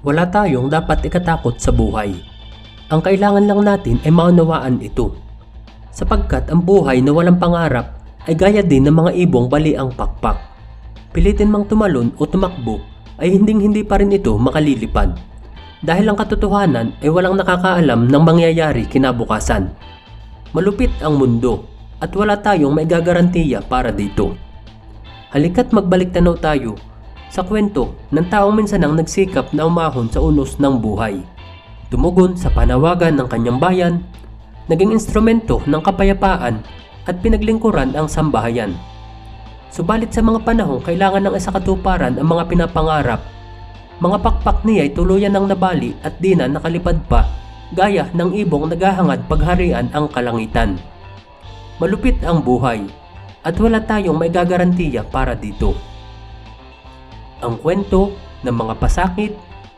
Wala tayong dapat ikatakot sa buhay. Ang kailangan lang natin ay maunawaan ito. Sapagkat ang buhay na walang pangarap ay gaya din ng mga ibong bali ang pakpak. Pilitin mang tumalon o tumakbo ay hinding hindi pa rin ito makalilipad. Dahil ang katotohanan ay walang nakakaalam ng mangyayari kinabukasan. Malupit ang mundo at wala tayong may gagarantiya para dito. Halika't magbalik tanaw tayo sa kwento ng taong minsan ang nagsikap na umahon sa unos ng buhay. Tumugon sa panawagan ng kanyang bayan, naging instrumento ng kapayapaan at pinaglingkuran ang sambahayan. Subalit sa mga panahong kailangan ng isakatuparan ang mga pinapangarap, mga pakpak niya ay tuluyan ng nabali at di na nakalipad pa, gaya ng ibong naghahangad pagharian ang kalangitan. Malupit ang buhay at wala tayong may gagarantiya para dito. Ang kwento ng mga pasakit